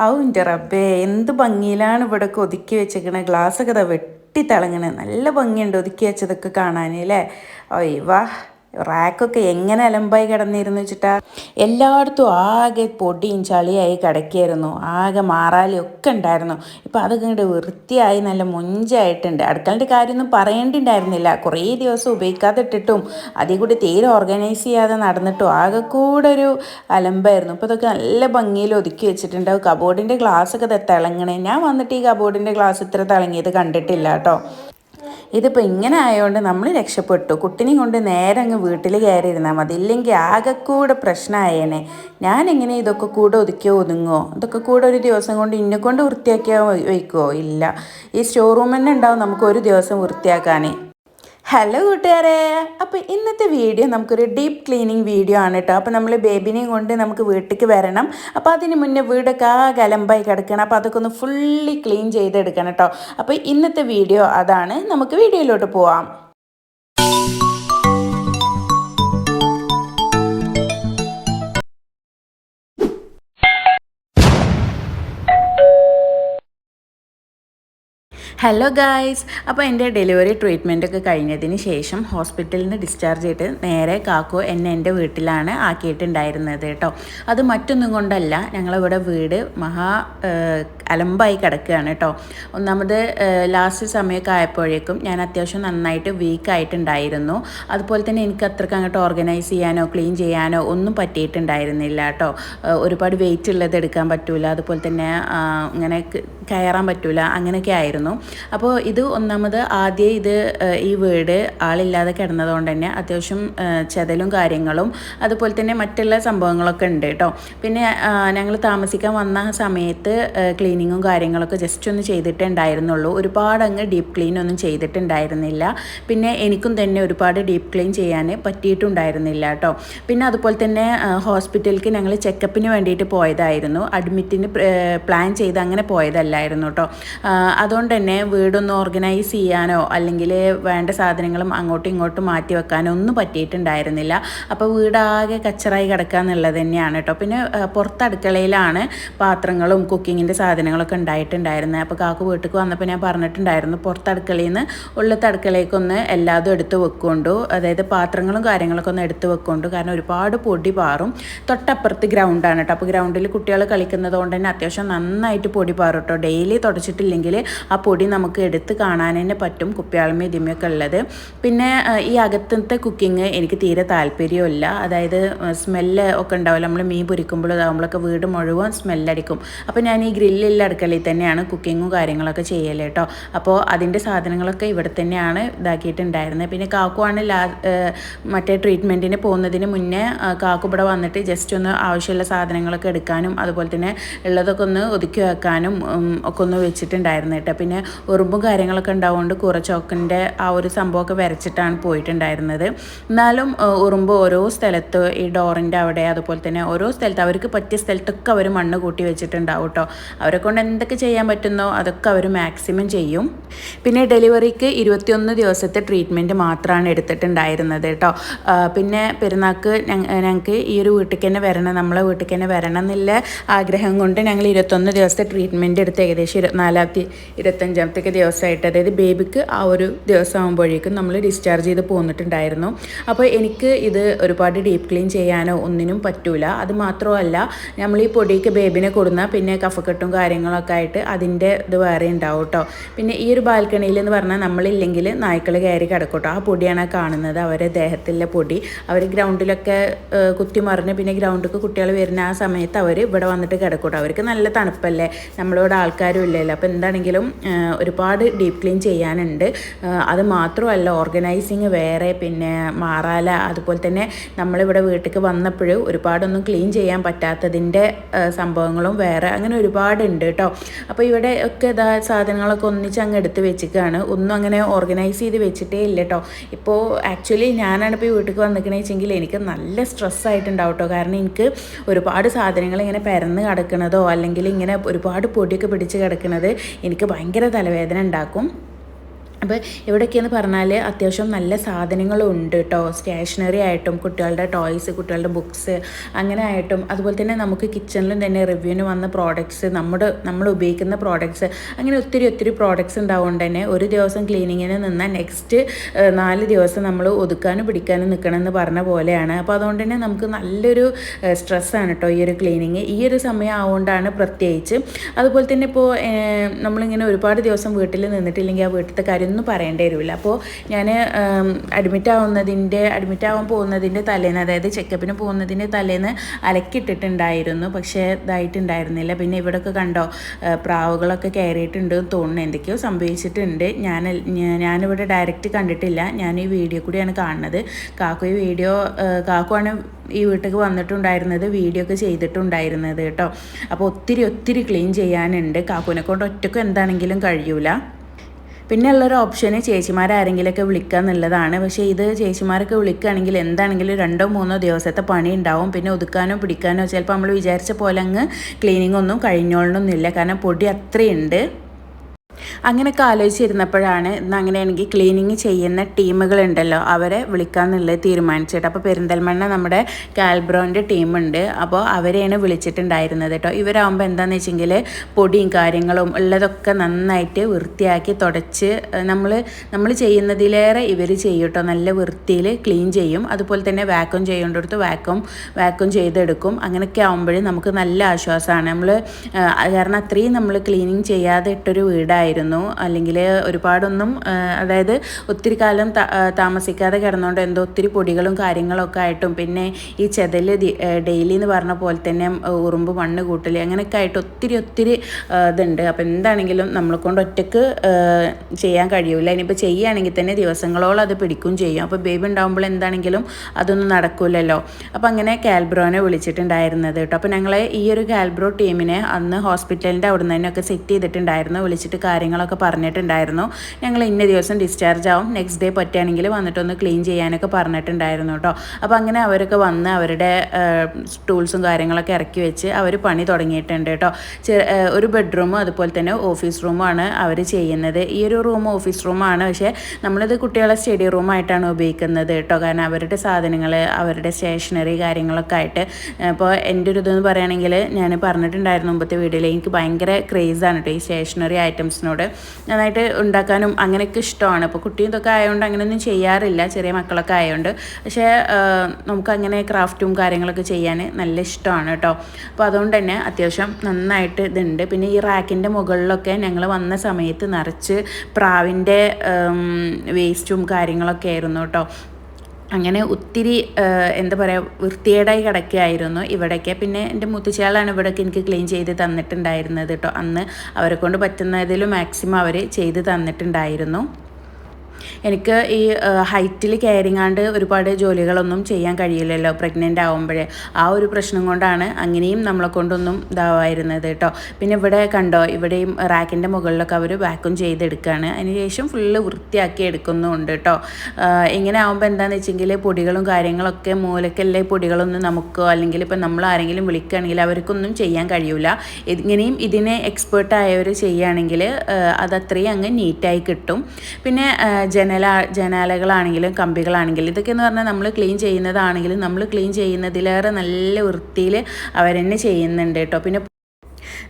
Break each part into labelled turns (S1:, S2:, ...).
S1: ഔ എന്റെ റബ്ബേ എന്ത് ഭംഗിയിലാണ് ഇവിടെ ഒതുക്കി വെച്ചേക്കണേ ഗ്ലാസ്സൊക്കെ വെട്ടി തിളങ്ങണേ. നല്ല ഭംഗിയുണ്ട് ഒതുക്കി വെച്ചതൊക്കെ കാണാൻ അല്ലേ? ഓയ് വാ. റാക്കൊക്കെ എങ്ങനെ അലമ്പായി കിടന്നിരുന്നു വെച്ചിട്ടാ? എല്ലായിടത്തും ആകെ പൊടിയും ചളിയായി കിടക്കുകയായിരുന്നു. ആകെ മാറാലും ഒക്കെ ഉണ്ടായിരുന്നു. ഇപ്പം അതൊക്കെ ഇങ്ങോട്ട് വൃത്തിയായി നല്ല മുഞ്ചായിട്ടുണ്ട്. അടുക്കളന്റെ കാര്യമൊന്നും പറയേണ്ടിണ്ടായിരുന്നില്ല. കുറേ ദിവസം ഉപയോഗിക്കാതെ ഇട്ടിട്ടും അതിൽ കൂടി തീരെ ഓർഗനൈസ് ചെയ്യാതെ നടന്നിട്ടും ആകെ കൂടെ ഒരു അലമ്പായിരുന്നു. ഇപ്പോൾ ഇതൊക്കെ നല്ല ഭംഗിയിൽ ഒതുക്കി വെച്ചിട്ടുണ്ട്. കബോർഡിന്റെ ഗ്ലാസ്സൊക്കെ തിളങ്ങണേ. ഞാൻ വന്നിട്ട് ഈ കബോർഡിന്റെ ഗ്ലാസ് ഇത്ര തിളങ്ങിയത് കണ്ടിട്ടില്ല കേട്ടോ. ഇതിപ്പോൾ ഇങ്ങനെ ആയതുകൊണ്ട് നമ്മൾ രക്ഷപ്പെട്ടു. കുട്ടിനെയും കൊണ്ട് നേരെ അങ്ങ് വീട്ടിൽ കയറി ഇരുന്നാൽ മതി. ഇല്ലെങ്കിൽ ആകെക്കൂടെ പ്രശ്നമായേനെ ഞാൻ എങ്ങനെ ഇതൊക്കെ കൂടെ ഒതുക്കിയോ ഒതുങ്ങോ? ഇതൊക്കെ കൂടെ ഒരു ദിവസം കൊണ്ട് ഇന്നെ കൊണ്ട് വൃത്തിയാക്കിയാൽ വയ്ക്കുമോ ഇല്ല. ഈ സ്റ്റോർ റൂമിൽ തന്നെ ഉണ്ടാവും നമുക്ക് ഒരു ദിവസം വൃത്തിയാക്കാനേ. ഹലോ കൂട്ടുകാരെ. അപ്പോൾ ഇന്നത്തെ വീഡിയോ നമുക്കൊരു ഡീപ്പ് ക്ലീനിങ് വീഡിയോ ആണ് കേട്ടോ അപ്പോൾ നമ്മൾ ബേബിനെയും കൊണ്ട് നമുക്ക് വീട്ടിലേക്ക് വരണം. അപ്പോൾ അതിന് മുന്നേ വീടൊക്കെ കലമ്പായി കിടക്കണം. അപ്പോൾ അതൊക്കെ ഒന്ന് ഫുള്ളി ക്ലീൻ ചെയ്തെടുക്കണം കേട്ടോ അപ്പോൾ ഇന്നത്തെ വീഡിയോ അതാണ്. നമുക്ക് വീഡിയോയിലോട്ട് പോവാം. ഹലോ ഗായ്സ് അപ്പോൾ എന്റെ ഡെലിവറി ട്രീറ്റ്മെന്റ് ഒക്കെ കഴിഞ്ഞതിന് ശേഷം ഹോസ്പിറ്റലിൽ നിന്ന് ഡിസ്ചാർജ് ചെയ്തിട്ട് നേരെ കാക്കോ എന്നെ എന്റെ വീട്ടിലാണ് ആക്കിയിട്ടുണ്ടായിരുന്നത് കേട്ടോ. അത് മറ്റൊന്നും കൊണ്ടല്ല ഞങ്ങളിവിടെ വീട് മഹാ അലമ്പായി കിടക്കുകയാണ് കേട്ടോ. ഒന്നാമത് ലാസ്റ്റ് സമയമൊക്കെ ആയപ്പോഴേക്കും ഞാൻ അത്യാവശ്യം നന്നായിട്ട് വീക്ക് ആയിട്ടുണ്ടായിരുന്നു. അതുപോലെ തന്നെ എനിക്ക് അത്രയ്ക്ക് അങ്ങോട്ട് ഓർഗനൈസ് ചെയ്യാനോ ക്ലീൻ ചെയ്യാനോ ഒന്നും പറ്റിയിട്ടുണ്ടായിരുന്നില്ല കേട്ടോ. ഒരുപാട് വെയിറ്റ് ഉള്ളത് എടുക്കാൻ പറ്റൂല. അതുപോലെ തന്നെ ഇങ്ങനെ കയറാൻ പറ്റൂല. അങ്ങനെയൊക്കെ ആയിരുന്നു. അപ്പോൾ ഇത് ഒന്നാമത് ആദ്യം ഇത് ഈ വീട് ആളില്ലാതെ കിടന്നതുകൊണ്ട് തന്നെ അത്യാവശ്യം ചെതലും കാര്യങ്ങളും അതുപോലെ തന്നെ മറ്റുള്ള സംഭവങ്ങളൊക്കെ ഉണ്ട് കേട്ടോ. പിന്നെ ഞങ്ങൾ താമസിക്കാൻ വന്ന സമയത്ത് ക്ലീനിങ്ങും കാര്യങ്ങളൊക്കെ ജസ്റ്റ് ഒന്ന് ചെയ്തിട്ടുണ്ടായിരുന്നുള്ളൂ. ഒരുപാട് അങ്ങ് ഡീപ്പ് ക്ലീൻ ഒന്നും ചെയ്തിട്ടുണ്ടായിരുന്നില്ല. പിന്നെ എനിക്കും തന്നെ ഒരുപാട് ഡീപ്പ് ക്ലീൻ ചെയ്യാൻ പറ്റിയിട്ടുണ്ടായിരുന്നില്ല കേട്ടോ. പിന്നെ അതുപോലെ തന്നെ ഹോസ്പിറ്റലിലേക്ക് ഞങ്ങൾ ചെക്കപ്പിന് വേണ്ടിയിട്ട് പോയതായിരുന്നു. അഡ്മിറ്റിന് പ്ലാൻ ചെയ്ത് അങ്ങനെ പോയതല്ലായിരുന്നു കേട്ടോ. അതുകൊണ്ട് വീടൊന്ന് ഓർഗനൈസ് ചെയ്യാനോ അല്ലെങ്കിൽ വേണ്ട സാധനങ്ങളും അങ്ങോട്ടും ഇങ്ങോട്ടും മാറ്റി വെക്കാനോ ഒന്നും പറ്റിയിട്ടുണ്ടായിരുന്നില്ല. അപ്പോൾ വീടാകെ കച്ചറായി കിടക്കുക എന്നുള്ളത് തന്നെയാണ് കേട്ടോ പിന്നെ പുറത്തടുക്കളയിലാണ് പാത്രങ്ങളും കുക്കിങ്ങിന്റെ സാധനങ്ങളൊക്കെ ഉണ്ടായിട്ടുണ്ടായിരുന്നത്. അപ്പോൾ കാക്കു വീട്ടിൽ വന്നപ്പോൾ ഞാൻ പറഞ്ഞിട്ടുണ്ടായിരുന്നു പുറത്തടുക്കളയിൽ നിന്ന് ഉള്ളത്തെ അടുക്കളയിലേക്കൊന്ന് എല്ലാതും എടുത്ത് വെക്കൊണ്ടു. അതായത് പാത്രങ്ങളും കാര്യങ്ങളൊക്കെ ഒന്ന് എടുത്ത് വെക്കൊണ്ടു. കാരണം ഒരുപാട് പൊടി പാറും. തൊട്ടപ്പുറത്ത് ഗ്രൗണ്ടാണ് കേട്ടോ അപ്പോൾ ഗ്രൗണ്ടിൽ കുട്ടികൾ കളിക്കുന്നത് കൊണ്ട് തന്നെ അത്യാവശ്യം നന്നായിട്ട് പൊടി പാറും കേട്ടോ ഡെയിലി തുടച്ചിട്ടില്ലെങ്കിൽ ആ പൊടി നമുക്ക് എടുത്ത് കാണാൻ തന്നെ പറ്റും കുപ്പിയാളും ഇതിമയൊക്കെ ഉള്ളത്. പിന്നെ ഈ അകത്തത്തെ കുക്കിംഗ് എനിക്ക് തീരെ താല്പര്യമില്ല. അതായത് സ്മെല്ല് ഒക്കെ ഉണ്ടാവില്ല നമ്മൾ മീൻ പൊരിക്കുമ്പോഴും നമ്മളൊക്കെ വീട് മുഴുവൻ സ്മെല്ലടിക്കും അപ്പോൾ ഞാൻ ഈ ഗ്രില്ലുള്ള അടുക്കളയിൽ തന്നെയാണ് കുക്കിങ്ങും കാര്യങ്ങളൊക്കെ ചെയ്യൽ കേട്ടോ. അപ്പോൾ അതിന്റെ സാധനങ്ങളൊക്കെ ഇവിടെ തന്നെയാണ് ഇതാക്കിയിട്ടുണ്ടായിരുന്നത്. പിന്നെ കാക്കുവാണ് ലാ മറ്റേ ട്രീറ്റ്മെന്റിന് പോകുന്നതിന് മുന്നേ കാക്കു ഇവിടെ വന്നിട്ട് ജസ്റ്റ് ഒന്ന് ആവശ്യമുള്ള സാധനങ്ങളൊക്കെ എടുക്കാനും അതുപോലെ തന്നെ ഉള്ളതൊക്കെ ഒന്ന് ഒതുക്കി വെക്കാനും ഒക്കെ ഒന്ന് വെച്ചിട്ടുണ്ടായിരുന്നു കേട്ടോ. പിന്നെ ഉറുമ്പും കാര്യങ്ങളൊക്കെ ഉണ്ടാവുകൊണ്ട് കുറച്ചോക്കിന്റെ ആ ഒരു സംഭവമൊക്കെ വരച്ചിട്ടാണ് പോയിട്ടുണ്ടായിരുന്നത്. എന്നാലും ഉറുമ്പ് ഓരോ സ്ഥലത്ത് ഈ ഡോറിന്റെ അവിടെ അതുപോലെ തന്നെ ഓരോ സ്ഥലത്ത് അവർക്ക് പറ്റിയ സ്ഥലത്തൊക്കെ അവർ മണ്ണ് കൂട്ടി വെച്ചിട്ടുണ്ടാവും കേട്ടോ അവരെ കൊണ്ട് എന്തൊക്കെ ചെയ്യാൻ പറ്റുന്നോ അതൊക്കെ അവർ മാക്സിമം ചെയ്യും. പിന്നെ ഡെലിവറിക്ക് ഇരുപത്തിയൊന്ന് ദിവസത്തെ ട്രീറ്റ്മെന്റ് മാത്രമാണ് എടുത്തിട്ടുണ്ടായിരുന്നത് കേട്ടോ പിന്നെ പെരുന്നാൾക്ക് ഞങ്ങൾക്ക് ഈ ഒരു വീട്ടിൽ തന്നെ വരണം നമ്മളെ വീട്ടിൽ തന്നെ വരണം എന്നുള്ള ആഗ്രഹം കൊണ്ട് ഞങ്ങൾ ഇരുപത്തൊന്ന് ദിവസത്തെ ട്രീറ്റ്മെന്റ് എടുത്ത് ഏകദേശം ഇരുപത്തിനാലാമത്തെ ഇരുപത്തഞ്ചാം അഞ്ചാമത്തേക്ക് ദിവസമായിട്ട് അതായത് ബേബിക്ക് ആ ഒരു ദിവസം ആകുമ്പോഴേക്കും നമ്മൾ ഡിസ്ചാർജ് ചെയ്ത് പോന്നിട്ടുണ്ടായിരുന്നു. അപ്പോൾ എനിക്ക് ഇത് ഒരുപാട് ഡീപ്പ് ക്ലീൻ ചെയ്യാനോ ഒന്നിനും പറ്റൂല. അത് മാത്രമല്ല നമ്മൾ ഈ പൊടിക്ക് ബേബിനെ കൊടുന്ന പിന്നെ കഫക്കെട്ടും കാര്യങ്ങളൊക്കെ ആയിട്ട് അതിന്റെ ഇത് വേറെ ഉണ്ടാവും കേട്ടോ. പിന്നെ ഈ ഒരു ബാൽക്കണിയിൽ എന്ന് പറഞ്ഞാൽ നമ്മളില്ലെങ്കിൽ നായ്ക്കൾ കയറി കിടക്കട്ടോ. ആ പൊടിയാണ് കാണുന്നത് അവരെ ദേഹത്തിലെ പൊടി. അവർ ഗ്രൗണ്ടിലൊക്കെ കുത്തി മറിഞ്ഞ് പിന്നെ ഗ്രൗണ്ടിലേക്ക് കുട്ടികൾ വരുന്ന ആ സമയത്ത് അവർ ഇവിടെ വന്നിട്ട് കിടക്കൂട്ടോ. അവർക്ക് നല്ല തണുപ്പല്ലേ? നമ്മളിവിടെ ആൾക്കാരും ഇല്ലല്ലോ. അപ്പോൾ എന്താണെങ്കിലും ഒരുപാട് ഡീപ്പ് ക്ലീൻ ചെയ്യാനുണ്ട്. അത് മാത്രമല്ല ഓർഗനൈസിങ് വേറെ പിന്നെ മാറാല അതുപോലെ തന്നെ നമ്മളിവിടെ വീട്ടിലേക്ക് വന്നപ്പോൾ ഒരുപാടൊന്നും ക്ലീൻ ചെയ്യാൻ പറ്റാത്തതിന്റെ സംഭവങ്ങളും വേറെ അങ്ങനെ ഒരുപാടുണ്ട് കേട്ടോ. അപ്പോൾ ഇവിടെ ഒക്കെ ഇതാ സാധനങ്ങളൊക്കെ ഒന്നിച്ച് അങ്ങ് എടുത്ത് വെച്ചിട്ടാണ് ഒന്നും അങ്ങനെ ഓർഗനൈസ് ചെയ്ത് വെച്ചിട്ടേ ഇല്ല കേട്ടോ. ഇപ്പോൾ ആക്ച്വലി ഞാനാണ് ഇപ്പോൾ വീട്ടിൽ വന്നിരിക്കണേ വെച്ചെങ്കിൽ എനിക്ക് നല്ല സ്ട്രെസ് ആയിട്ടുണ്ടാവും കേട്ടോ. കാരണം എനിക്ക് ഒരുപാട് സാധനങ്ങൾ ഇങ്ങനെ പരന്ന് കിടക്കുന്നതോ അല്ലെങ്കിൽ ഇങ്ങനെ ഒരുപാട് പൊടിയൊക്കെ പിടിച്ച് കിടക്കുന്നത് എനിക്ക് ഭയങ്കര തലവേദന ഉണ്ടാക്കും. അപ്പോൾ ഇവിടെയൊക്കെയെന്ന് പറഞ്ഞാൽ അത്യാവശ്യം നല്ല സാധനങ്ങളും ഉണ്ട് കേട്ടോ സ്റ്റേഷനറി ആയിട്ടും കുട്ടികളുടെ ടോയ്സ് കുട്ടികളുടെ ബുക്സ് അങ്ങനെ ആയിട്ടും. അതുപോലെ തന്നെ നമുക്ക് കിച്ചണിലും തന്നെ റിവ്യൂവിന് വന്ന പ്രോഡക്ട്സ് നമ്മുടെ നമ്മൾ ഉപയോഗിക്കുന്ന പ്രോഡക്ട്സ് അങ്ങനെ ഒത്തിരി ഒത്തിരി പ്രോഡക്ട്സ് ഉണ്ടാവുകൊണ്ട് തന്നെ ഒരു ദിവസം ക്ലീനിങ്ങിന് നിന്നാൽ നെക്സ്റ്റ് നാല് ദിവസം നമ്മൾ ഒതുക്കാനും പിടിക്കാനും നിൽക്കണമെന്ന് പറഞ്ഞ പോലെയാണ്. അപ്പോൾ അതുകൊണ്ട് തന്നെ നമുക്ക് നല്ലൊരു സ്ട്രെസ്സാണ് കേട്ടോ ഈ ഒരു ക്ലീനിങ്. ഈ ഒരു സമയം ആവുകൊണ്ടാണ് പ്രത്യേകിച്ച്. അതുപോലെ തന്നെ ഇപ്പോൾ നമ്മളിങ്ങനെ ഒരുപാട് ദിവസം വീട്ടിൽ നിന്നിട്ടില്ലെങ്കിൽ ആ വീട്ടിലത്തെ കാര്യം ഒന്നും പറയേണ്ടി വരില്ല. അപ്പോൾ ഞാൻ അഡ്മിറ്റ് ആവുന്നതിന്റെ അഡ്മിറ്റ് ആവാൻ പോകുന്നതിന്റെ തലേന്ന് അതായത് ചെക്കപ്പിന് പോകുന്നതിന്റെ തലേന്ന് അലക്കിട്ടിട്ടുണ്ടായിരുന്നു. പക്ഷേ ഇതായിട്ടുണ്ടായിരുന്നില്ല. പിന്നെ ഇവിടെയൊക്കെ കണ്ടോ പ്രാവുകളൊക്കെ കയറിയിട്ടുണ്ട് തോന്നുന്നു. എന്തൊക്കെയോ സംഭവിച്ചിട്ടുണ്ട്. ഞാൻ ഞാനിവിടെ ഡയറക്റ്റ് കണ്ടിട്ടില്ല. ഞാൻ ഈ വീഡിയോ കൂടിയാണ് കാണുന്നത്. കാക്കു ഈ വീഡിയോ കാക്കുവാണ് ഈ വീട്ടിലേക്ക് വന്നിട്ടുണ്ടായിരുന്നത് വീഡിയോ ഒക്കെ ചെയ്തിട്ടുണ്ടായിരുന്നത് കേട്ടോ. അപ്പോൾ ഒത്തിരി ഒത്തിരി ക്ലീൻ ചെയ്യാനുണ്ട്. കാക്കുവിനെ കൊണ്ട് ഒറ്റക്കും എന്താണെങ്കിലും കഴിയൂല. പിന്നെ ഉള്ളൊരു ഓപ്ഷന് ചേച്ചിമാരാരെങ്കിലൊക്കെ വിളിക്കുക എന്നുള്ളതാണ്. പക്ഷേ ഇത് ചേച്ചിമാരൊക്കെ വിളിക്കുകയാണെങ്കിൽ എന്താണെങ്കിലും രണ്ടോ മൂന്നോ ദിവസത്തെ പണി ഉണ്ടാവും. പിന്നെ ഒതുക്കാനോ പിടിക്കാനോ ചിലപ്പോൾ നമ്മൾ വിചാരിച്ച പോലെ അങ്ങ് ക്ലീനിങ് ഒന്നും കഴിഞ്ഞോളണമെന്നില്ല കാരണം പൊടി അത്രയുണ്ട്. അങ്ങനെയൊക്കെ ആലോചിച്ചിരുന്നപ്പോഴാണ് ഇന്ന് അങ്ങനെയാണെങ്കിൽ ക്ലീനിങ് ചെയ്യുന്ന ടീമുകളുണ്ടല്ലോ അവരെ വിളിക്കാമെന്നുള്ളത് തീരുമാനിച്ചിട്ട് അപ്പോൾ പെരിന്തൽമണ്ണ നമ്മുടെ കാൽബ്രോന്റെ ടീമുണ്ട്. അപ്പോൾ അവരെയാണ് വിളിച്ചിട്ടുണ്ടായിരുന്നത് കേട്ടോ. ഇവരാകുമ്പോൾ എന്താണെന്ന് വെച്ചെങ്കിൽ പൊടിയും കാര്യങ്ങളും ഉള്ളതൊക്കെ നന്നായിട്ട് വൃത്തിയാക്കി തുടച്ച് നമ്മൾ നമ്മൾ ചെയ്യുന്നതിലേറെ ഇവർ ചെയ്യും കേട്ടോ. നല്ല വൃത്തിയിൽ ക്ലീൻ ചെയ്യും. അതുപോലെ തന്നെ വാക്വം ചെയ്യേണ്ടടുത്ത് വാക്വം വാക്വം ചെയ്തെടുക്കും. അങ്ങനെയൊക്കെ ആകുമ്പോഴും നമുക്ക് നല്ല ആശ്വാസമാണ്. നമ്മൾ കാരണം അത്രയും നമ്മൾ ക്ലീനിങ് ചെയ്യാതെ ഇട്ടൊരു വീടായിരുന്നു. അല്ലെങ്കിൽ ഒരുപാടൊന്നും അതായത് ഒത്തിരി കാലം താമസിക്കാതെ കിടന്നുകൊണ്ട് എന്തോ ഒത്തിരി പൊടികളും കാര്യങ്ങളൊക്കെ ആയിട്ടും പിന്നെ ഈ ചെതൽ ഡെയിലി എന്ന് പറഞ്ഞ പോലെ തന്നെ ഉറുമ്പ് മണ്ണ് കൂട്ടൽ അങ്ങനെയൊക്കെ ആയിട്ട് ഒത്തിരി ഒത്തിരി ഇതുണ്ട്. അപ്പോൾ എന്താണെങ്കിലും നമ്മളെ കൊണ്ട് ഒറ്റയ്ക്ക് ചെയ്യാൻ കഴിയൂല. ഇനിയിപ്പോൾ ചെയ്യുകയാണെങ്കിൽ തന്നെ ദിവസങ്ങളോളം അത് പിടിക്കും ചെയ്യും. അപ്പോൾ ബേബി ഉണ്ടാകുമ്പോൾ എന്താണെങ്കിലും അതൊന്നും നടക്കൂലല്ലോ. അപ്പോൾ അങ്ങനെ കാൽബ്രോനെ വിളിച്ചിട്ടുണ്ടായിരുന്നത് കേട്ടോ. അപ്പോൾ ഞങ്ങളെ ഈ ഒരു കാൽബ്രോ ടീമിനെ അന്ന് ഹോസ്പിറ്റലിന്റെ അവിടെ നിന്ന് തന്നെയൊക്കെ സെറ്റ് ചെയ്തിട്ടുണ്ടായിരുന്നു. വിളിച്ചിട്ട് കാര്യങ്ങളൊക്കെ പറഞ്ഞിട്ടുണ്ടായിരുന്നു. ഞങ്ങൾ ഇന്ന ദിവസം ഡിസ്ചാർജ് ആവും. നെക്സ്റ്റ് ഡേ പറ്റുകയാണെങ്കിൽ വന്നിട്ടൊന്ന് ക്ലീൻ ചെയ്യാനൊക്കെ പറഞ്ഞിട്ടുണ്ടായിരുന്നു കേട്ടോ. അപ്പോൾ അങ്ങനെ അവരൊക്കെ വന്ന് അവരുടെ ടൂൾസും കാര്യങ്ങളൊക്കെ ഇറക്കി വെച്ച് അവർ പണി തുടങ്ങിയിട്ടുണ്ട് കേട്ടോ. ഒരു ബെഡ്റൂമും അതുപോലെ തന്നെ ഓഫീസ് റൂമാണ് അവർ ചെയ്യുന്നത്. ഈ ഒരു റൂം ഓഫീസ് റൂമാണ് പക്ഷേ നമ്മളിത് കുട്ടികളെ സ്റ്റഡി റൂമായിട്ടാണ് ഉപയോഗിക്കുന്നത് കേട്ടോ. കാരണം അവരുടെ സാധനങ്ങൾ അവരുടെ സ്റ്റേഷനറി കാര്യങ്ങളൊക്കെ ആയിട്ട്. അപ്പോൾ എന്റെ ഒരു ഇതെന്ന് പറയുകയാണെങ്കിൽ ഞാൻ പറഞ്ഞിട്ടുണ്ടായിരുന്നു മുമ്പത്തെ വീഡിയോയിൽ എനിക്ക് ഭയങ്കര ക്രേസാണ് കേട്ടോ ഈ സ്റ്റേഷനറി ഐറ്റംസിനോട് നന്നായിട്ട് ഉണ്ടാക്കാനും അങ്ങനെയൊക്കെ ഇഷ്ടമാണ്. അപ്പോൾ കുട്ടിയും ഇതൊക്കെ ആയതുകൊണ്ട് അങ്ങനെയൊന്നും ചെയ്യാറില്ല. ചെറിയ മക്കളൊക്കെ ആയതുകൊണ്ട് പക്ഷേ നമുക്ക് അങ്ങനെ ക്രാഫ്റ്റും കാര്യങ്ങളൊക്കെ ചെയ്യാൻ നല്ല ഇഷ്ടമാണ് കേട്ടോ. അപ്പോൾ അതുകൊണ്ട് തന്നെ അത്യാവശ്യം നന്നായിട്ട് ഇതുണ്ട്. പിന്നെ ഈ റാക്കിന്റെ മുകളിലൊക്കെ ഞങ്ങൾ വന്ന സമയത്ത് നിറച്ച് പ്രാവിന്റെ വേസ്റ്റും കാര്യങ്ങളൊക്കെ ആയിരുന്നു കേട്ടോ. അങ്ങനെ ഒത്തിരി എന്താ പറയുക വൃത്തികേടായി കിടക്കുകയായിരുന്നു ഇവിടേക്ക് പിന്നെ എന്റെ മുത്തശ്ശിയാളാണ് ഇവിടേക്ക് എനിക്ക് ക്ലീൻ ചെയ്ത് തന്നിട്ടുണ്ടായിരുന്നത് കേട്ടോ. അന്ന് അവരെ കൊണ്ട് പറ്റുന്നതിലും മാക്സിമം അവർ ചെയ്ത് തന്നിട്ടുണ്ടായിരുന്നു. എനിക്ക് ഈ ഹൈറ്റിൽ കയറിങ്ങാണ്ട് ഒരുപാട് ജോലികളൊന്നും ചെയ്യാൻ കഴിയില്ലല്ലോ പ്രഗ്നന്റ് ആകുമ്പോഴേ ആ ഒരു പ്രശ്നം കൊണ്ടാണ് അങ്ങനെയും നമ്മളെ കൊണ്ടൊന്നും ഇതാവായിരുന്നത് കേട്ടോ. പിന്നെ ഇവിടെ കണ്ടോ ഇവിടെയും റാക്കിന്റെ മുകളിലൊക്കെ അവർ വാക്വം ചെയ്തെടുക്കുകയാണ് അതിനുശേഷം ഫുള്ള് വൃത്തിയാക്കി എടുക്കുന്നുണ്ട് കേട്ടോ. ഇങ്ങനെ ആകുമ്പോൾ എന്താണെന്ന് വെച്ചെങ്കിൽ പൊടികളും കാര്യങ്ങളൊക്കെ മൂലക്കല്ലേ പൊടികളൊന്നും നമുക്കോ അല്ലെങ്കിൽ ഇപ്പം നമ്മൾ ആരെങ്കിലും വിളിക്കുകയാണെങ്കിൽ അവർക്കൊന്നും ചെയ്യാൻ കഴിയില്ല ഇങ്ങനെയും ഇതിനെ എക്സ്പേർട്ടായവർ ചെയ്യുകയാണെങ്കിൽ അതത്രയും അങ്ങ് നീറ്റായി കിട്ടും. പിന്നെ ജനല ജനാലകളാണെങ്കിലും കമ്പികളാണെങ്കിലും ഇതൊക്കെ എന്ന് പറഞ്ഞാൽ നമ്മൾ ക്ലീൻ ചെയ്യുന്നതാണെങ്കിലും നമ്മൾ ക്ലീൻ ചെയ്യുന്നതിലേറെ നല്ല വൃത്തിയിൽ അവരെന്നെ ചെയ്യുന്നുണ്ട് കേട്ടോ. പിന്നെ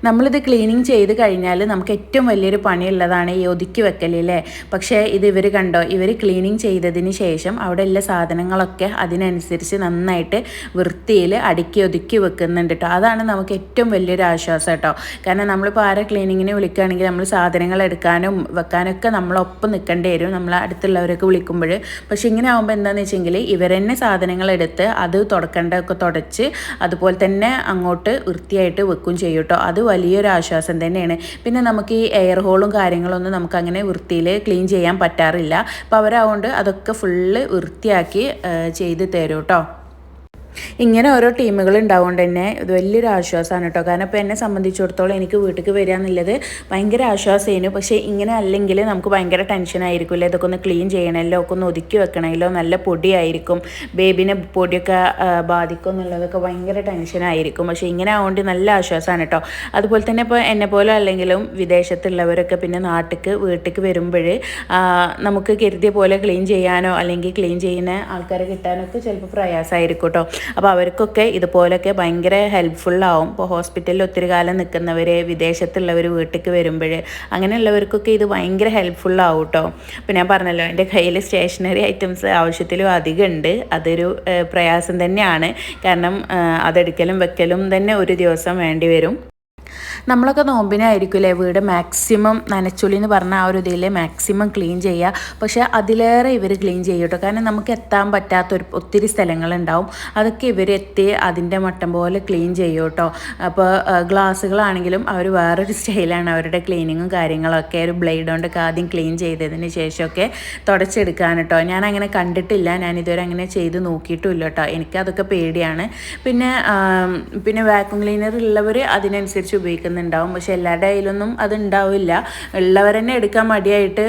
S1: നമ്മളിത് ക്ലീനിങ് ചെയ്ത് കഴിഞ്ഞാൽ നമുക്ക് ഏറ്റവും വലിയൊരു പണിയുള്ളതാണ് ഈ ഒതുക്കി വെക്കലല്ലേ പക്ഷേ ഇത് ഇവർ കണ്ടോ? ഇവർ ക്ലീനിങ് ചെയ്തതിന് ശേഷം അവിടെ ഉള്ള സാധനങ്ങളൊക്കെ അതിനനുസരിച്ച് നന്നായിട്ട് വൃത്തിയിൽ അടുക്കി ഒതുക്കി വെക്കുന്നുണ്ട് കേട്ടോ അതാണ് നമുക്ക് ഏറ്റവും വലിയൊരു ആശ്വാസം കേട്ടോ കാരണം നമ്മളിപ്പോൾ ആരെ ക്ലീനിങ്ങിന് വിളിക്കുകയാണെങ്കിൽ നമ്മൾ സാധനങ്ങൾ എടുക്കാനും വെക്കാനൊക്കെ നമ്മളൊപ്പം നിൽക്കേണ്ടി വരും. നമ്മൾ അടുത്തുള്ളവരൊക്കെ വിളിക്കുമ്പോൾ പക്ഷേ ഇങ്ങനെ ആകുമ്പോൾ എന്താണെന്ന് വെച്ചെങ്കിൽ ഇവർ തന്നെ സാധനങ്ങൾ എടുത്ത് അത് തുടക്കേണ്ടതൊക്കെ തുടച്ച് അതുപോലെ തന്നെ അങ്ങോട്ട് വൃത്തിയായിട്ട് വെക്കും ചെയ്യും കേട്ടോ അത് വലിയൊരു ആശ്വാസം തന്നെയാണ്. പിന്നെ നമുക്ക് ഈ എയർ ഹോളും കാര്യങ്ങളൊന്നും നമുക്ക് അങ്ങനെ വൃത്തിയിൽ ക്ലീൻ ചെയ്യാൻ പറ്റാറില്ല. അപ്പോൾ അവരാകൊണ്ട് അതൊക്കെ ഫുള്ള് വൃത്തിയാക്കി ചെയ്ത് തരും കേട്ടോ ഇങ്ങനെ ഓരോ ടീമുകൾ ഉണ്ടാവുകൊണ്ട് തന്നെ ഇത് വലിയൊരു ആശ്വാസമാണ് കേട്ടോ. കാരണം ഇപ്പോൾ എന്നെ സംബന്ധിച്ചിടത്തോളം എനിക്ക് വീട്ടിൽ വരിക എന്നുള്ളത് ഭയങ്കര ആശ്വാസമായിരുന്നു. പക്ഷേ ഇങ്ങനെ അല്ലെങ്കിൽ നമുക്ക് ഭയങ്കര ടെൻഷനായിരിക്കും അല്ലേ ഇതൊക്കെ ഒന്ന് ക്ലീൻ ചെയ്യണമല്ലോ? ഒക്കെ ഒന്ന് ഒതുക്കി വെക്കണമല്ലോ? നല്ല പൊടിയായിരിക്കും. ബേബിനെ പൊടിയൊക്കെ ബാധിക്കും എന്നുള്ളതൊക്കെ ഭയങ്കര ടെൻഷനായിരിക്കും പക്ഷേ ഇങ്ങനെ ആവുകൊണ്ട് നല്ല ആശ്വാസമാണ് കേട്ടോ. അതുപോലെ തന്നെ ഇപ്പോൾ എന്നെ പോലെ അല്ലെങ്കിലും വിദേശത്തുള്ളവരൊക്കെ പിന്നെ നാട്ടിലേക്ക് വീട്ടിലേക്ക് വരുമ്പോൾ നമുക്ക് കരുതിയ പോലെ ക്ലീൻ ചെയ്യാനോ അല്ലെങ്കിൽ ക്ലീൻ ചെയ്യുന്ന ആൾക്കാരെ കിട്ടാനൊക്കെ ചിലപ്പോൾ പ്രയാസമായിരിക്കും കേട്ടോ. അപ്പോൾ അവർക്കൊക്കെ ഇതുപോലൊക്കെ ഭയങ്കര ഹെൽപ്ഫുള്ളാവും ഇപ്പോൾ ഹോസ്പിറ്റലിൽ ഒത്തിരി കാലം നിൽക്കുന്നവർ വിദേശത്തുള്ളവർ വീട്ടിലേക്ക് വരുമ്പോൾ അങ്ങനെയുള്ളവർക്കൊക്കെ ഇത് ഭയങ്കര ഹെൽപ്ഫുള്ളാവും കേട്ടോ അപ്പോൾ ഞാൻ പറഞ്ഞല്ലോ എന്റെ കയ്യിൽ സ്റ്റേഷനറി ഐറ്റംസ് ആവശ്യത്തിലും അധികം ഉണ്ട് അതൊരു പ്രയാസം തന്നെയാണ്. കാരണം അതെടുക്കലും വെക്കലും തന്നെ ഒരു ദിവസം വേണ്ടി വരും. നമ്മളൊക്കെ നോമ്പിനായിരിക്കുമല്ലേ വീട് മാക്സിമം നനച്ചുള്ളി എന്ന് പറഞ്ഞ ആ ഒരു ഇതിൽ മാക്സിമം ക്ലീൻ ചെയ്യുക പക്ഷേ അതിലേറെ ഇവർ ക്ലീൻ ചെയ്യും കേട്ടോ കാരണം നമുക്ക് എത്താൻ പറ്റാത്ത ഒരു ഒത്തിരി സ്ഥലങ്ങളുണ്ടാവും. അതൊക്കെ ഇവർ എത്തി അതിന്റെ മട്ടം പോലെ ക്ലീൻ ചെയ്യും കേട്ടോ അപ്പോൾ ഗ്ലാസ്സുകളാണെങ്കിലും അവർ വേറൊരു സ്റ്റൈലാണ് അവരുടെ ക്ലീനിങ്ങും കാര്യങ്ങളൊക്കെ. ഒരു ബ്ലേഡ് കൊണ്ടൊക്കെ ആദ്യം ക്ലീൻ ചെയ്തതിന് ശേഷമൊക്കെ തുടച്ചെടുക്കാൻ കേട്ടോ ഞാൻ അങ്ങനെ കണ്ടിട്ടില്ല. ഞാൻ ഇതുവരെ അങ്ങനെ ചെയ്ത് നോക്കിയിട്ടുമില്ല കേട്ടോ എനിക്കതൊക്കെ പേടിയാണ്. പിന്നെ പിന്നെ വാക്യൂം ക്ലീനർ ഉള്ളവർ അതിനനുസരിച്ച് ഉപയോഗിക്കുന്നുണ്ടാവും പക്ഷെ എല്ലാവരുടെ കയ്യിലൊന്നും അത് ഉണ്ടാവില്ല. ഉള്ളവർ തന്നെ എടുക്കാൻ മടിയായിട്ട്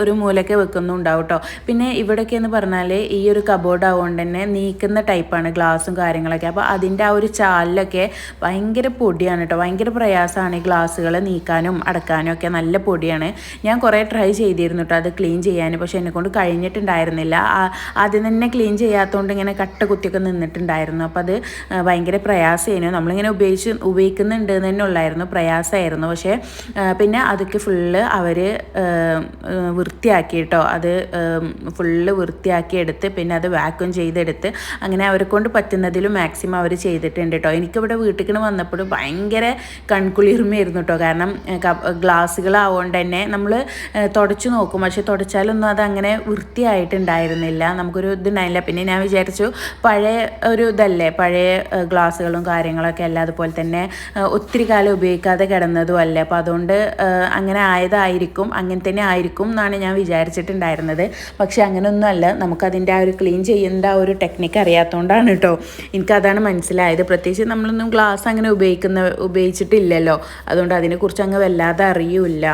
S1: ഒരു മൂലയ്ക്ക് വെക്കുന്നുണ്ടാവും കേട്ടോ പിന്നെ ഇവിടെയൊക്കെ എന്ന് പറഞ്ഞാൽ ഈ ഒരു കബോർഡ് ആവുകൊണ്ട് തന്നെ നീക്കുന്ന ടൈപ്പാണ് ഗ്ലാസും കാര്യങ്ങളൊക്കെ. അപ്പോൾ അതിന്റെ ആ ഒരു ചാലിലൊക്കെ ഭയങ്കര പൊടിയാണ് കേട്ടോ ഭയങ്കര പ്രയാസമാണ് ഈ ഗ്ലാസ്സുകൾ നീക്കാനും അടക്കാനും ഒക്കെ. നല്ല പൊടിയാണ്. ഞാൻ കുറേ ട്രൈ ചെയ്തിരുന്നു കേട്ടോ അത് ക്ലീൻ ചെയ്യാൻ പക്ഷെ എന്നെക്കൊണ്ട് കഴിഞ്ഞിട്ടുണ്ടായിരുന്നില്ല. ആദ്യം തന്നെ ക്ലീൻ ചെയ്യാത്തതുകൊണ്ട് ഇങ്ങനെ കട്ട കുത്തിയൊക്കെ നിന്നിട്ടുണ്ടായിരുന്നു. അപ്പോൾ അത് ഭയങ്കര പ്രയാസമായിരുന്നു നമ്മളിങ്ങനെ ഉപയോഗിച്ച് ഉപയോഗിക്കുന്നുണ്ട് തന്നെ ഉള്ളായിരുന്നു. പ്രയാസമായിരുന്നു. പക്ഷേ പിന്നെ അതൊക്കെ ഫുള്ള് അവർ വൃത്തിയാക്കി കേട്ടോ അത് ഫുള്ള് വൃത്തിയാക്കി എടുത്ത് പിന്നെ അത് വാക്വം ചെയ്തെടുത്ത് അങ്ങനെ അവരെ കൊണ്ട് പറ്റുന്നതിലും മാക്സിമം അവർ ചെയ്തിട്ടുണ്ട് കേട്ടോ എനിക്കിവിടെ വീട്ടിൽ വന്നപ്പോൾ ഭയങ്കര കൺകുളിർമയായിരുന്നു കേട്ടോ കാരണം ഗ്ലാസ്സുകളാവുകൊണ്ട് തന്നെ നമ്മൾ തുടച്ചു നോക്കും. പക്ഷെ തുടച്ചാലൊന്നും അത് അങ്ങനെ വൃത്തിയായിട്ടുണ്ടായിരുന്നില്ല. നമുക്കൊരു ഇതുണ്ടായില്ല പിന്നെ ഞാൻ വിചാരിച്ചു പഴയ ഒരു ഇതല്ലേ? പഴയ ഗ്ലാസ്സുകളും കാര്യങ്ങളൊക്കെ അല്ല അതുപോലെ തന്നെ ഒത്തിരി കാലം ഉപയോഗിക്കാതെ കിടന്നതും അല്ല. അപ്പോൾ അതുകൊണ്ട് അങ്ങനെ ആയതായിരിക്കും അങ്ങനെ തന്നെ ആയിരിക്കും എന്നാണ് ഞാൻ വിചാരിച്ചിട്ടുണ്ടായിരുന്നത്. പക്ഷേ അങ്ങനെയൊന്നുമല്ല നമുക്കതിന്റെ ആ ഒരു ക്ലീൻ ചെയ്യേണ്ട ആ ഒരു ടെക്നിക്ക് അറിയാത്തതുകൊണ്ടാണ് കേട്ടോ എനിക്കതാണ് മനസ്സിലായത്. പ്രത്യേകിച്ച് നമ്മളൊന്നും ഗ്ലാസ് അങ്ങനെ ഉപയോഗിക്കുന്ന ഉപയോഗിച്ചിട്ടില്ലല്ലോ. അതുകൊണ്ട് അതിനെക്കുറിച്ച് അങ്ങ് വല്ലാതെ അറിയില്ല.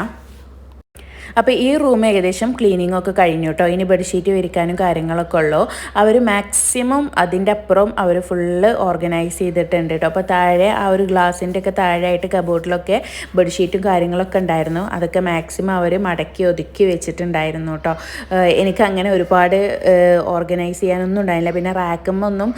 S1: അപ്പോൾ ഈ റൂം ഏകദേശം ക്ലീനിങ് ഒക്കെ കഴിഞ്ഞു കേട്ടോ ഇനി ബെഡ്ഷീറ്റ് വിരിക്കാനും കാര്യങ്ങളൊക്കെ ഉള്ളൂ. അവർ മാക്സിമം അതിന്റെ അപ്പുറം അവർ ഫുള്ള് ഓർഗനൈസ് ചെയ്തിട്ടുണ്ട് കേട്ടോ അപ്പോൾ താഴെ ആ ഒരു ഗ്ലാസിന്റെ ഒക്കെ താഴെയായിട്ട് കബോർഡിലൊക്കെ ബെഡ്ഷീറ്റും കാര്യങ്ങളൊക്കെ ഉണ്ടായിരുന്നു. അതൊക്കെ മാക്സിമം അവർ മടക്കി ഒതുക്കി വെച്ചിട്ടുണ്ടായിരുന്നു കേട്ടോ എനിക്ക് അങ്ങനെ ഒരുപാട് ഓർഗനൈസ് ചെയ്യാനൊന്നും ഉണ്ടായില്ല. പിന്നെ റാക്കുമൊന്നും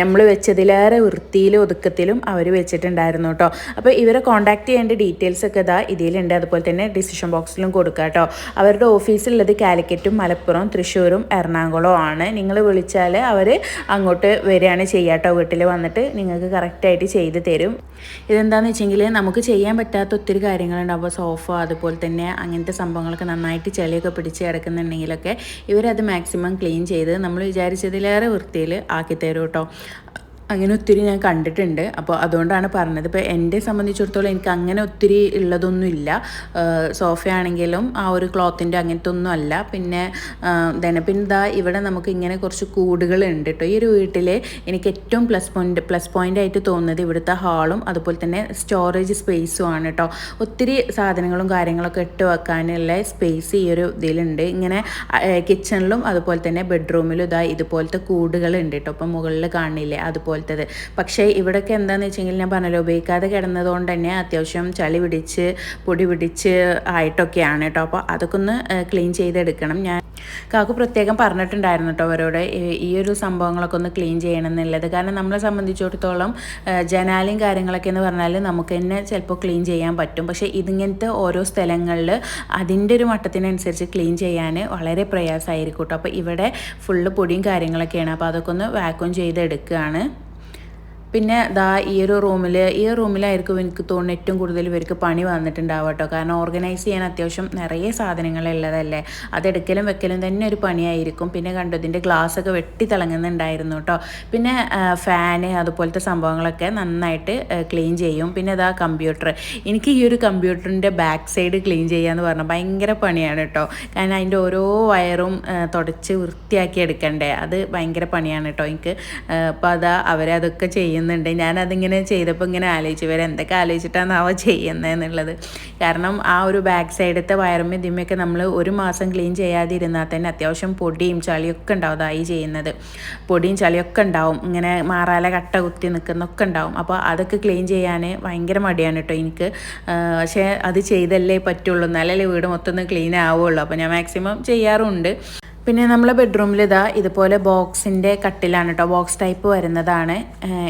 S1: നമ്മൾ വെച്ചതിലേറെ വൃത്തിയിലും ഒതുക്കത്തിലും അവർ വെച്ചിട്ടുണ്ടായിരുന്നു കേട്ടോ അപ്പോൾ ഇവരെ കോൺടാക്ട് ചെയ്യേണ്ട ഡീറ്റെയിൽസ് ഒക്കെ ഇതാ ഇതിലുണ്ട്. അതുപോലെ തന്നെ ഡിസിഷൻ ബോക്സിലും കൊടുക്കുക കേട്ടോ. അവരുടെ ഓഫീസുള്ളത് കാലിക്കറ്റും മലപ്പുറം തൃശ്ശൂരും എറണാകുളവും ആണ്. നിങ്ങൾ വിളിച്ചാൽ അവർ അങ്ങോട്ട് വരികയാണ് ചെയ്യുക കേട്ടോ വീട്ടിൽ വന്നിട്ട് നിങ്ങൾക്ക് കറക്റ്റായിട്ട് ചെയ്ത് തരും. ഇതെന്താണെന്ന് വെച്ചെങ്കിൽ നമുക്ക് ചെയ്യാൻ പറ്റാത്ത ഒത്തിരി കാര്യങ്ങളുണ്ട്. അപ്പോൾ സോഫ അതുപോലെ തന്നെ അങ്ങനത്തെ സംഭവങ്ങളൊക്കെ നന്നായിട്ട് ചെളിയൊക്കെ പിടിച്ച് കിടക്കുന്നുണ്ടെങ്കിലൊക്കെ ഇവരത് മാക്സിമം ക്ലീൻ ചെയ്ത് നമ്മൾ വിചാരിച്ചതിലേറെ വൃത്തിയിൽ ആക്കി തരും കേട്ടോ അങ്ങനെ ഒത്തിരി ഞാൻ കണ്ടിട്ടുണ്ട്. അപ്പോൾ അതുകൊണ്ടാണ് പറഞ്ഞത്. ഇപ്പോൾ എന്റെ സംബന്ധിച്ചിടത്തോളം എനിക്ക് അങ്ങനെ ഒത്തിരി ഉള്ളതൊന്നുമില്ല. സോഫയാണെങ്കിലും ആ ഒരു ക്ലോത്തിന്റെ അങ്ങനത്തെ ഒന്നും അല്ല. പിന്നെ പിന്നെ ഇതാ ഇവിടെ നമുക്ക് ഇങ്ങനെ കുറച്ച് കൂടുകളുണ്ട് കേട്ടോ. ഈ ഒരു വീട്ടിൽ എനിക്ക് ഏറ്റവും പ്ലസ് പോയിന്റ് പ്ലസ് പോയിന്റ് ആയിട്ട് തോന്നുന്നത് ഇവിടുത്തെ ഹാളും അതുപോലെ തന്നെ സ്റ്റോറേജ് സ്പേസും ആണ് കേട്ടോ. ഒത്തിരി സാധനങ്ങളും കാര്യങ്ങളൊക്കെ ഇട്ട് വെക്കാനുള്ള സ്പേസ് ഈ ഒരു ഇതിലുണ്ട്. ഇങ്ങനെ കിച്ചണിലും അതുപോലെ തന്നെ ബെഡ്റൂമിലും ഇതാ ഇതുപോലത്തെ കൂടുകളുണ്ട് കേട്ടോ. അപ്പം മുകളിൽ കാണില്ലേ? അതുപോലെ പോലത്തത് പക്ഷേ ഇവിടെയൊക്കെ എന്താണെന്ന് വെച്ചെങ്കിൽ ഞാൻ പറഞ്ഞല്ലോ ഉപയോഗിക്കാതെ കിടന്നതുകൊണ്ട് തന്നെ അത്യാവശ്യം ചളി പിടിച്ച് പൊടി പിടിച്ച് ആയിട്ടൊക്കെയാണ് കേട്ടോ. അപ്പോൾ അതൊക്കെ ഒന്ന് ക്ലീൻ ചെയ്തെടുക്കണം. ഞാൻ കാക്കു പ്രത്യേകം പറഞ്ഞിട്ടുണ്ടായിരുന്നു കേട്ടോ അവരോട് ഈ ഒരു സംഭവങ്ങളൊക്കെ ഒന്ന് ക്ലീൻ ചെയ്യണം എന്നുള്ളത് കാരണം നമ്മളെ സംബന്ധിച്ചിടത്തോളം ജനാലയും കാര്യങ്ങളൊക്കെ എന്ന് പറഞ്ഞാൽ നമുക്ക് തന്നെ ചിലപ്പോൾ ക്ലീൻ ചെയ്യാൻ പറ്റും. പക്ഷേ ഇതിങ്ങനത്തെ ഓരോ സ്ഥലങ്ങളിൽ അതിന്റെ ഒരു മട്ടത്തിനനുസരിച്ച് ക്ലീൻ ചെയ്യാൻ വളരെ പ്രയാസമായിരിക്കും കേട്ടോ. അപ്പോൾ ഇവിടെ ഫുള്ള് പൊടിയും കാര്യങ്ങളൊക്കെയാണ്. അപ്പോൾ അതൊക്കെ ഒന്ന് വാക്വം ചെയ്തെടുക്കുകയാണ്. പിന്നെ ദാ ഈ ഒരു റൂമിൽ ഈ റൂമിലായിരിക്കും എനിക്ക് തോന്നുന്നു ഏറ്റവും കൂടുതൽ ഇവർക്ക് പണി വന്നിട്ടുണ്ടാവുക കേട്ടോ. കാരണം ഓർഗനൈസ് ചെയ്യാൻ അത്യാവശ്യം നിറയെ സാധനങ്ങളുള്ളതല്ലേ? അതെടുക്കലും വെക്കലും തന്നെ ഒരു പണിയായിരിക്കും. പിന്നെ കണ്ടു ഇതിന്റെ ഒക്കെ വെട്ടി തിളങ്ങുന്നുണ്ടായിരുന്നു കേട്ടോ. പിന്നെ ഫാന് അതുപോലത്തെ സംഭവങ്ങളൊക്കെ നന്നായിട്ട് ക്ലീൻ ചെയ്യും. പിന്നെ അതാ കമ്പ്യൂട്ടർ എനിക്ക് ഈ ഒരു കമ്പ്യൂട്ടറിന്റെ ബാക്ക് സൈഡ് ക്ലീൻ ചെയ്യാന്ന് പറഞ്ഞാൽ ഭയങ്കര പണിയാണ് കേട്ടോ. കാരണം അതിന്റെ ഓരോ വയറും തുടച്ച് വൃത്തിയാക്കി എടുക്കണ്ടേ? അത് ഭയങ്കര പണിയാണ് കേട്ടോ എനിക്ക്. അപ്പോൾ അതാ അവരതൊക്കെ ചെയ്യുന്നുണ്ട്. ഞാനതിങ്ങനെ ചെയ്തപ്പോൾ ഇങ്ങനെ ആലോചിച്ചു ഇവർ എന്തൊക്കെ ആലോചിച്ചിട്ടാണ് അവ ചെയ്യുന്നതെന്നുള്ളത് കാരണം ആ ഒരു ബാക്ക് സൈഡത്തെ വയറും ഇതിമൊക്കെ നമ്മൾ ഒരു മാസം ക്ലീൻ ചെയ്യാതിരുന്നാൽ തന്നെ അത്യാവശ്യം പൊടിയും ചളിയൊക്കെ ഉണ്ടാവും അതായി ചെയ്യുന്നത്. പൊടിയും ചളിയൊക്കെ ഉണ്ടാവും. ഇങ്ങനെ മാറാല കട്ട കുത്തി നിൽക്കുന്നൊക്കെ ഉണ്ടാവും. അപ്പോൾ അതൊക്കെ ക്ലീൻ ചെയ്യാൻ ഭയങ്കര മടിയാണ് കേട്ടോ എനിക്ക്. പക്ഷേ അത് ചെയ്തല്ലേ പറ്റുള്ളൂ. എന്നാലല്ലേ വീട് മൊത്തം ഒന്ന് ക്ലീൻ ആവുള്ളൂ. അപ്പോൾ ഞാൻ മാക്സിമം ചെയ്യാറുണ്ട്. പിന്നെ നമ്മളെ ബെഡ്റൂമിൽ ഇതാ ഇതുപോലെ ബോക്സിന്റെ കട്ടിലാണ് കേട്ടോ ബോക്സ് ടൈപ്പ് വരുന്നതാണ്.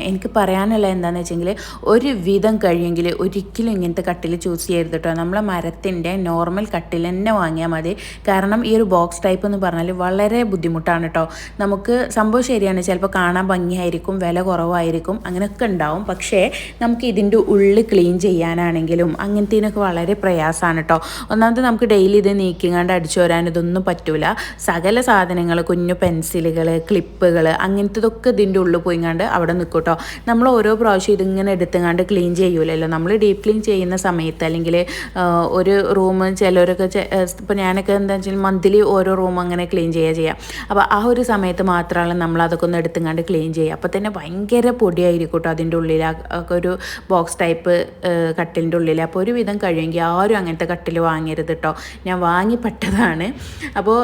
S1: എനിക്ക് പറയാനുള്ള എന്താണെന്ന് വെച്ചെങ്കിൽ ഒരു വിധം കഴിയുമെങ്കിൽ ഒരിക്കലും ഇങ്ങനത്തെ കട്ടിൽ ചൂസ് ചെയ്യരുത് കേട്ടോ നമ്മളെ മരത്തിന്റെ നോർമൽ കട്ടിൽ തന്നെ വാങ്ങിയാൽ മതി. കാരണം ഈ ഒരു ബോക്സ് ടൈപ്പ് എന്ന് പറഞ്ഞാൽ വളരെ ബുദ്ധിമുട്ടാണ് കേട്ടോ നമുക്ക് സംഭവം ശരിയാണ്. ചിലപ്പോൾ കാണാൻ ഭംഗിയായിരിക്കും വില കുറവായിരിക്കും അങ്ങനെയൊക്കെ ഉണ്ടാവും. പക്ഷേ നമുക്ക് ഇതിന്റെ ഉള്ളിൽ ക്ലീൻ ചെയ്യാനാണെങ്കിലും അങ്ങനത്തേനൊക്കെ വളരെ പ്രയാസമാണ് കേട്ടോ ഒന്നാമത് നമുക്ക് ഡെയിലി ഇത് നീക്കിങ്ങാണ്ട് അടിച്ചു വരാൻ ഇതൊന്നും പറ്റൂല. സകല സാധനങ്ങൾ കുഞ്ഞു പെൻസിലുകൾ ക്ലിപ്പുകൾ അങ്ങനത്തതൊക്കെ ഇതിന്റെ ഉള്ളിൽ പോയിങ്ങാണ്ട് അവിടെ നിൽക്കും കേട്ടോ നമ്മൾ ഓരോ പ്രാവശ്യം ഇതിങ്ങനെ എടുത്തുങ്ങാണ്ട് ക്ലീൻ ചെയ്യൂലല്ലോ. നമ്മൾ ഡീപ്പ് ക്ലീൻ ചെയ്യുന്ന സമയത്ത് അല്ലെങ്കിൽ ഒരു റൂം ചിലരൊക്കെ ഇപ്പോൾ ഞാനൊക്കെ എന്താ വെച്ചാൽ മന്ത്ലി ഓരോ റൂം അങ്ങനെ ക്ലീൻ ചെയ്യുക ചെയ്യാം. അപ്പോൾ ആ ഒരു സമയത്ത് മാത്രമാണ് നമ്മൾ അതൊക്കെ ഒന്ന് എടുത്തുങ്ങാണ്ട് ക്ലീൻ ചെയ്യുക. അപ്പോൾ തന്നെ ഭയങ്കര പൊടിയായിരിക്കും കേട്ടോ അതിന്റെ ഉള്ളിൽ. ഒരു ബോക്സ് ടൈപ്പ് കട്ടിലിന്റെ ഉള്ളിൽ. അപ്പോൾ ഒരുവിധം കഴിയുമെങ്കിൽ ആരും അങ്ങനത്തെ കട്ടിൽ വാങ്ങരുത് കേട്ടോ ഞാൻ വാങ്ങിപ്പെട്ടതാണ്. അപ്പോൾ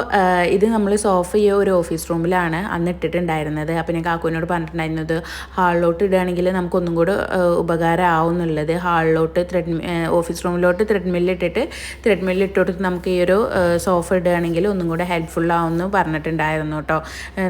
S1: ഇത് നമ്മൾ സോഫ ഈ ഒരു ഓഫീസ് റൂമിലാണ് അന്ന് ഇട്ടിട്ടുണ്ടായിരുന്നത്. അപ്പം ഞാൻ കാക്കുവിനോട് പറഞ്ഞിട്ടുണ്ടായിരുന്നത് ഹാളിലോട്ട് ഇടുകയാണെങ്കിൽ നമുക്കൊന്നും കൂടെ ഉപകാരം ആവും എന്നുള്ളത്. ഹാളിലോട്ട് ത്രെഡ് ഓഫീസ് റൂമിലോട്ട് ത്രെഡ്മില്ല് ഇട്ടിട്ട് നമുക്ക് ഈ ഒരു സോഫ ഇടുകയാണെങ്കിൽ ഒന്നും കൂടെ ഹെൽപ്ഫുൾ ആവുമെന്ന് പറഞ്ഞിട്ടുണ്ടായിരുന്നു കേട്ടോ.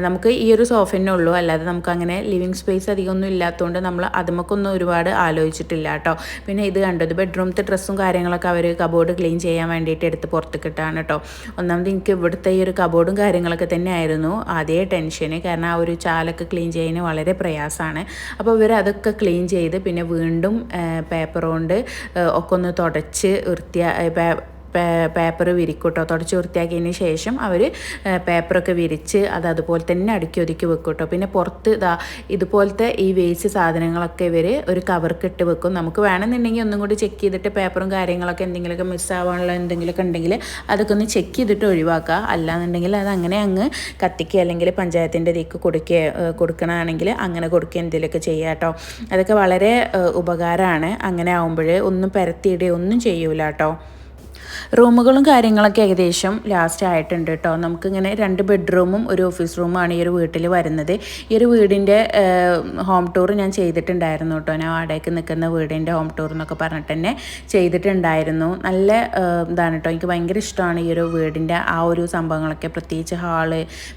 S1: നമുക്ക് ഈ ഒരു സോഫന്നെ ഉള്ളൂ. അല്ലാതെ നമുക്ക് അങ്ങനെ ലിവിങ് സ്പേസ് അധികമൊന്നും ഇല്ലാത്തതുകൊണ്ട് നമ്മൾ അതുമൊക്കൊന്നും ഒരുപാട് ആലോചിച്ചിട്ടില്ല കേട്ടോ. പിന്നെ ഇത് കണ്ടത് ബെഡ്റൂമത്തെ ഡ്രസ്സും കാര്യങ്ങളൊക്കെ അവർ കബോർഡ് ക്ലീൻ ചെയ്യാൻ വേണ്ടിയിട്ട് എടുത്ത് പുറത്ത് കിട്ടാണ് കേട്ടോ. ഒന്നാമത് എനിക്ക് ഇവിടുത്തെ ഈ ഒരു കബോർഡും കാര്യങ്ങളൊക്കെ തന്നെയായിരുന്നു. അതേ ടെൻഷന്. കാരണം ആ ഒരു ചാലൊക്കെ ക്ലീൻ ചെയ്യാൻ വളരെ പ്രയാസമാണ്. അപ്പോൾ ഇവർ അതൊക്കെ ക്ലീൻ ചെയ്ത് പിന്നെ വീണ്ടും പേപ്പർ കൊണ്ട് ഒക്കെ ഒന്ന് തുടച്ച് വൃത്തിയാ പേപ്പർ വിരിക്കും കേട്ടോ തുടച്ച് വൃത്തിയാക്കിയതിന് ശേഷം അവർ പേപ്പറൊക്കെ വിരിച്ച് അത് അതുപോലെ തന്നെ അടുക്കി ഒതുക്കി വെക്കും കേട്ടോ പിന്നെ പുറത്ത് ഇതാ ഇതുപോലത്തെ ഈ വേസ്റ്റ് സാധനങ്ങളൊക്കെ ഇവർ ഒരു കവർക്ക് ഇട്ട് വെക്കും. നമുക്ക് വേണമെന്നുണ്ടെങ്കിൽ ഒന്നും കൂടി ചെക്ക് ചെയ്തിട്ട് പേപ്പറും കാര്യങ്ങളൊക്കെ എന്തെങ്കിലുമൊക്കെ മിസ്സാവാനുള്ള എന്തെങ്കിലുമൊക്കെ ഉണ്ടെങ്കിൽ അതൊക്കെ ഒന്ന് ചെക്ക് ചെയ്തിട്ട് ഒഴിവാക്കുക. അല്ലാന്നുണ്ടെങ്കിൽ അത് അങ്ങനെ അങ്ങ് കത്തിക്കുക അല്ലെങ്കിൽ പഞ്ചായത്തിന്റെ ഇതിക്ക് കൊടുക്കുക കൊടുക്കണമെങ്കിൽ അങ്ങനെ കൊടുക്കുക എന്തെങ്കിലുമൊക്കെ ചെയ്യുക കേട്ടോ. അതൊക്കെ വളരെ ഉപകാരമാണ്. അങ്ങനെ ആവുമ്പോൾ ഒന്നും പരത്തിയിടുകയോ ഒന്നും ചെയ്യൂല കേട്ടോ. റൂമുകളും കാര്യങ്ങളൊക്കെ ഏകദേശം ലാസ്റ്റ് ആയിട്ടുണ്ട് കേട്ടോ നമുക്കിങ്ങനെ രണ്ട് ബെഡ്റൂമും ഒരു ഓഫീസ് റൂമാണ് ഈ ഒരു വീട്ടിൽ വരുന്നത്. ഈ ഒരു വീടിന്റെ ഹോം ടൂർ ഞാൻ ചെയ്തിട്ടുണ്ടായിരുന്നു കേട്ടോ ഞാൻ വാടകയ്ക്ക് നിൽക്കുന്ന വീടിന്റെ ഹോം ടൂർ എന്നൊക്കെ പറഞ്ഞിട്ട് തന്നെ ചെയ്തിട്ടുണ്ടായിരുന്നു. നല്ല ഇതാണ് കേട്ടോ എനിക്ക് ഭയങ്കര ഇഷ്ടമാണ് ഈ ഒരു വീടിന്റെ ആ ഒരു സംഭവങ്ങളൊക്കെ. പ്രത്യേകിച്ച് ഹാൾ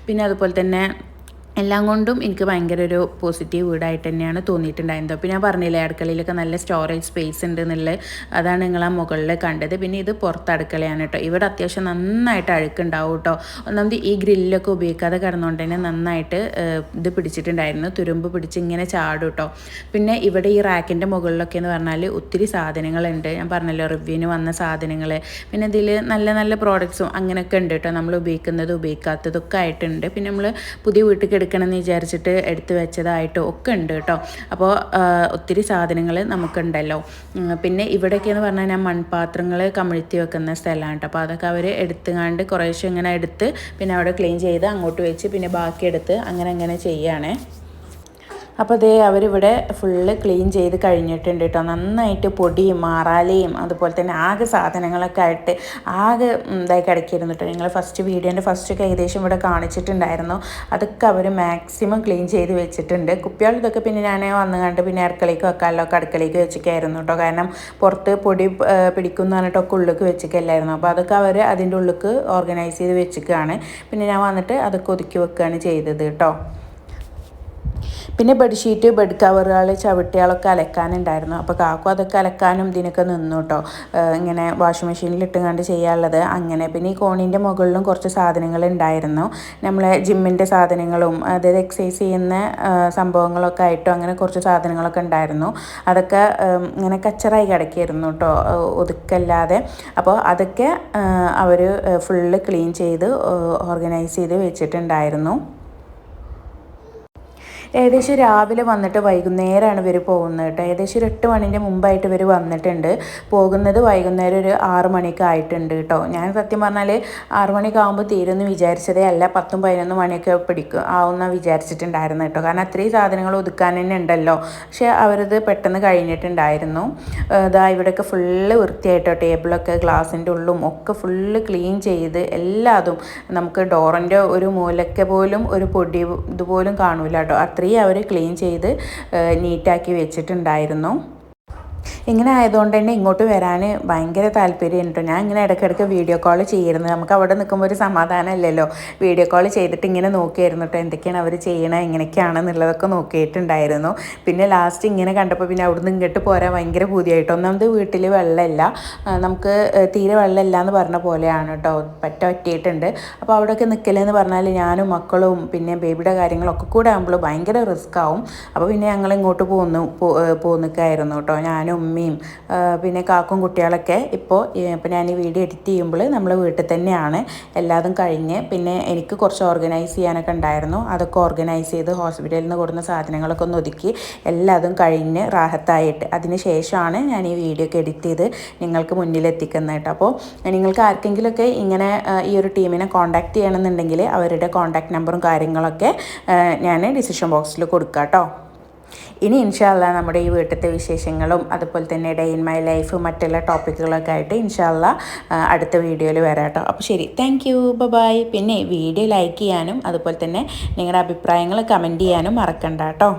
S1: പിന്നെ അതുപോലെ തന്നെ എല്ലാം കൊണ്ടും എനിക്ക് ഭയങ്കര ഒരു പോസിറ്റീവ് വീടായിട്ട് തന്നെയാണ് തോന്നിയിട്ടുണ്ടായിരുന്നത്. അപ്പോൾ ഞാൻ പറഞ്ഞില്ലേ അടുക്കളയിലൊക്കെ നല്ല സ്റ്റോറേജ് സ്പേസ് ഉണ്ട് എന്നുള്ളത്. അതാണ് നിങ്ങൾ ആ മുകളിൽ കണ്ടത്. പിന്നെ ഇത് പുറത്ത് അടുക്കളയാണ് കേട്ടോ. ഇവിടെ അത്യാവശ്യം നന്നായിട്ട് അഴുക്കുണ്ടാവും കേട്ടോ. ഒന്നാമത് ഈ ഗ്രില്ലൊക്കെ ഉപയോഗിക്കാതെ കിടന്നുകൊണ്ട് തന്നെ നന്നായിട്ട് ഇത് പിടിച്ചിട്ടുണ്ടായിരുന്നു. തുരുമ്പ് പിടിച്ച് ഇങ്ങനെ ചാടും കേട്ടോ. പിന്നെ ഇവിടെ ഈ റാക്കിന്റെ മുകളിലൊക്കെ എന്ന് പറഞ്ഞാൽ ഒത്തിരി സാധനങ്ങളുണ്ട്. ഞാൻ പറഞ്ഞല്ലോ റിവ്യൂവിന് വന്ന സാധനങ്ങൾ പിന്നെ ഇതിൽ നല്ല നല്ല പ്രോഡക്റ്റ്സും അങ്ങനെയൊക്കെ ഉണ്ട് കേട്ടോ. നമ്മൾ ഉപയോഗിക്കുന്നത് ഉപയോഗിക്കാത്തതൊക്കെ ആയിട്ടുണ്ട്. പിന്നെ നമ്മൾ പുതിയ വീട്ടിൽ എടുക്കണമെന്ന് വിചാരിച്ചിട്ട് എടുത്തു വെച്ചതായിട്ടും ഒക്കെ ഉണ്ട് കേട്ടോ. അപ്പോൾ ഒത്തിരി സാധനങ്ങൾ നമുക്കുണ്ടല്ലോ. പിന്നെ ഇവിടെയൊക്കെയെന്ന് പറഞ്ഞാൽ ഞാൻ മൺപാത്രങ്ങൾ കമിഴ്ത്തി വെക്കുന്ന സ്ഥലമാണ് കേട്ടോ. അപ്പോൾ അതൊക്കെ അവർ എടുത്തുകാണ്ട് കുറേശ്ശെ ഇങ്ങനെ എടുത്ത് പിന്നെ അവിടെ ക്ലീൻ ചെയ്ത് അങ്ങോട്ട് വെച്ച് പിന്നെ ബാക്കി എടുത്ത് അങ്ങനെ അങ്ങനെ ചെയ്യുകയാണേ അപ്പോൾ അതേ അവരിവിടെ ഫുള്ള് ക്ലീൻ ചെയ്ത് കഴിഞ്ഞിട്ടുണ്ട് കേട്ടോ നന്നായിട്ട് പൊടിയും മാറാലയും അതുപോലെ തന്നെ ആകെ സാധനങ്ങളൊക്കെ ആയിട്ട് ആകെ ഇതായി കിടക്കിയിരുന്നു കേട്ടോ നിങ്ങൾ ഫസ്റ്റ് വീഡിയോന്റെ ഫസ്റ്റൊക്കെ ഏകദേശം ഇവിടെ കാണിച്ചിട്ടുണ്ടായിരുന്നു. അതൊക്കെ അവർ മാക്സിമം ക്ലീൻ ചെയ്ത് വെച്ചിട്ടുണ്ട്. കുപ്പികൾ ഇതൊക്കെ പിന്നെ ഞാൻ വന്നു കണ്ട് പിന്നെ അടുക്കളയ്ക്ക് വെക്കാമല്ലോ ഒക്കെ അടുക്കളയ്ക്ക് വെച്ചൊക്കെയായിരുന്നു കേട്ടോ കാരണം പുറത്ത് പൊടി പിടിക്കുന്ന പറഞ്ഞിട്ടൊക്കെ ഉള്ളിലേക്ക് വെച്ചിക്കല്ലായിരുന്നു. അപ്പോൾ അതൊക്കെ അവർ അതിന്റെ ഉള്ളിലേക്ക് ഓർഗനൈസ് ചെയ്ത് വെച്ചിരിക്കുകയാണ് പിന്നെ ഞാൻ വന്നിട്ട് അതൊക്കെ ഒതുക്കി വെക്കുകയാണ് ചെയ്തത് കേട്ടോ പിന്നെ ബെഡ്ഷീറ്റ് ബെഡ് കവറുകൾ ചവിട്ടികളൊക്കെ അലക്കാനുണ്ടായിരുന്നു. അപ്പോൾ കാക്കു അതൊക്കെ അലക്കാനും ഇതിനൊക്കെ നിന്നു കേട്ടോ ഇങ്ങനെ വാഷിംഗ് മെഷീനിൽ ഇട്ടുകൊണ്ട് ചെയ്യാനുള്ളത്. അങ്ങനെ പിന്നെ ഈ കോണിന്റെ മുകളിലും കുറച്ച് സാധനങ്ങൾ ഉണ്ടായിരുന്നു. നമ്മളെ ജിമ്മിന്റെ സാധനങ്ങളും അതായത് എക്സസൈസ് ചെയ്യുന്ന സംഭവങ്ങളൊക്കെ ആയിട്ടും അങ്ങനെ കുറച്ച് സാധനങ്ങളൊക്കെ ഉണ്ടായിരുന്നു. അതൊക്കെ ഇങ്ങനെ കച്ചറായി കിടക്കിയിരുന്നു കേട്ടോ ഒതുക്കല്ലാതെ. അപ്പോൾ അതൊക്കെ അവർ ഫുള്ള് ക്ലീൻ ചെയ്ത് ഓർഗനൈസ് ചെയ്ത് വെച്ചിട്ടുണ്ടായിരുന്നു. ഏകദേശം രാവിലെ വന്നിട്ട് വൈകുന്നേരമാണ് ഇവർ പോകുന്നത് കേട്ടോ. ഏകദേശം ഒരു എട്ട് മണിന്റെ മുമ്പായിട്ട് ഇവർ വന്നിട്ടുണ്ട്. പോകുന്നത് വൈകുന്നേരം ഒരു ആറ് മണിയൊക്കെ ആയിട്ടുണ്ട് കേട്ടോ. ഞാൻ സത്യം പറഞ്ഞാൽ ആറ് മണിയൊക്കെ ആകുമ്പോൾ തീരുമെന്ന് വിചാരിച്ചതേ അല്ല. പത്തും പതിനൊന്ന് മണിയൊക്കെ പിടിക്കും ആവുന്ന വിചാരിച്ചിട്ടുണ്ടായിരുന്നു കേട്ടോ. കാരണം അത്രയും സാധനങ്ങൾ ഒതുക്കാൻ തന്നെ ഉണ്ടല്ലോ. പക്ഷേ അവരത് പെട്ടെന്ന് കഴിഞ്ഞിട്ടുണ്ടായിരുന്നു. ഇതാ ഇവിടെയൊക്കെ ഫുള്ള് വൃത്തിയായിട്ടോ ടേബിളൊക്കെ ഗ്ലാസിന്റെ ഉള്ളും ഒക്കെ ഫുള്ള് ക്ലീൻ ചെയ്ത് എല്ലാതും നമുക്ക് ഡോറിന്റെ ഒരു മൂലക്ക പോലും ഒരു പൊടി ഇതുപോലും കാണൂല കേട്ടോ. അത്ര അത്രയും അവർ ക്ലീൻ ചെയ്ത് നീറ്റാക്കി വെച്ചിട്ടുണ്ടായിരുന്നു. ഇങ്ങനെ ആയതുകൊണ്ട് തന്നെ ഇങ്ങോട്ട് വരാൻ ഭയങ്കര താല്പര്യമുണ്ട് ഞാൻ ഇങ്ങനെ ഇടയ്ക്കിടയ്ക്ക് വീഡിയോ കോൾ ചെയ്യുന്നത്. നമുക്ക് അവിടെ നിൽക്കുമ്പോൾ ഒരു സമാധാനമല്ലല്ലോ. വീഡിയോ കോൾ ചെയ്തിട്ട് ഇങ്ങനെ നോക്കിയായിരുന്നു കേട്ടോ. എന്തൊക്കെയാണ് അവർ ചെയ്യണത് എങ്ങനെയൊക്കെയാണെന്നുള്ളതൊക്കെ നോക്കിയിട്ടുണ്ടായിരുന്നു. പിന്നെ ലാസ്റ്റ് ഇങ്ങനെ കണ്ടപ്പോൾ പിന്നെ അവിടുന്ന് ഇങ്ങോട്ട് പോരാൻ ഭയങ്കര പൂതിയായിട്ട്. ഒന്നാമത് വീട്ടിൽ വെള്ളമില്ല. നമുക്ക് തീരെ വെള്ളമില്ല എന്ന് പറഞ്ഞ പോലെയാണ് കേട്ടോ. പറ്റ പറ്റിയിട്ടുണ്ട്. അപ്പോൾ അവിടെയൊക്കെ നിൽക്കലെന്ന് പറഞ്ഞാൽ ഞാനും മക്കളും പിന്നെ ബേബിയുടെ കാര്യങ്ങളൊക്കെ കൂടെ ആകുമ്പോൾ ഭയങ്കര റിസ്ക് ആവും. അപ്പോൾ പിന്നെ ഞങ്ങൾ ഇങ്ങോട്ട് പോന്നു പോന്നിക്കായിരുന്നു കേട്ടോ. ഞാനും ഉമ്മയും പിന്നെ കാക്കും കുട്ടികളൊക്കെ ഇപ്പോൾ ഇപ്പോൾ ഞാൻ ഈ വീഡിയോ എഡിറ്റ് ചെയ്യുമ്പോൾ നമ്മൾ വീട്ടിൽ തന്നെയാണ്. എല്ലാതും കഴിഞ്ഞ് പിന്നെ എനിക്ക് കുറച്ച് ഓർഗനൈസ് ചെയ്യാനൊക്കെ ഉണ്ടായിരുന്നു. അതൊക്കെ ഓർഗനൈസ് ചെയ്ത് ഹോസ്പിറ്റലിൽ നിന്ന് കൊടുക്കുന്ന സാധനങ്ങളൊക്കെ ഒന്ന് ഒതുക്കി എല്ലാതും കഴിഞ്ഞ് റാഹത്തായിട്ട്. അതിന് ശേഷമാണ് ഞാൻ ഈ വീഡിയോ ഒക്കെ എഡിറ്റ് ചെയ്ത് നിങ്ങൾക്ക് മുന്നിൽ എത്തിക്കുന്നത് കേട്ടോ. അപ്പോൾ നിങ്ങൾക്ക് ആർക്കെങ്കിലുമൊക്കെ ഇങ്ങനെ ഈ ഒരു ടീമിനെ കോൺടാക്റ്റ് ചെയ്യണമെന്നുണ്ടെങ്കിൽ അവരുടെ കോൺടാക്റ്റ് നമ്പറും കാര്യങ്ങളൊക്കെ ഞാൻ ഡിസിഷൻ ബോക്സിൽ കൊടുക്കാം കേട്ടോ. ഇനി ഇൻഷാല്ല നമ്മുടെ ഈ വീട്ടിലത്തെ വിശേഷങ്ങളും അതുപോലെ തന്നെ ഡേ ഇൻ മൈ ലൈഫ് മറ്റുള്ള ടോപ്പിക്കുകളൊക്കെ ആയിട്ട് ഇൻഷാല്ല അടുത്ത വീഡിയോയിൽ വരാം കേട്ടോ അപ്പോൾ ശരി താങ്ക് യു ബൈ പിന്നെ വീഡിയോ ലൈക്ക് ചെയ്യാനും അതുപോലെ തന്നെ നിങ്ങളുടെ അഭിപ്രായങ്ങൾ കമന്റ് ചെയ്യാനും മറക്കണ്ട കേട്ടോ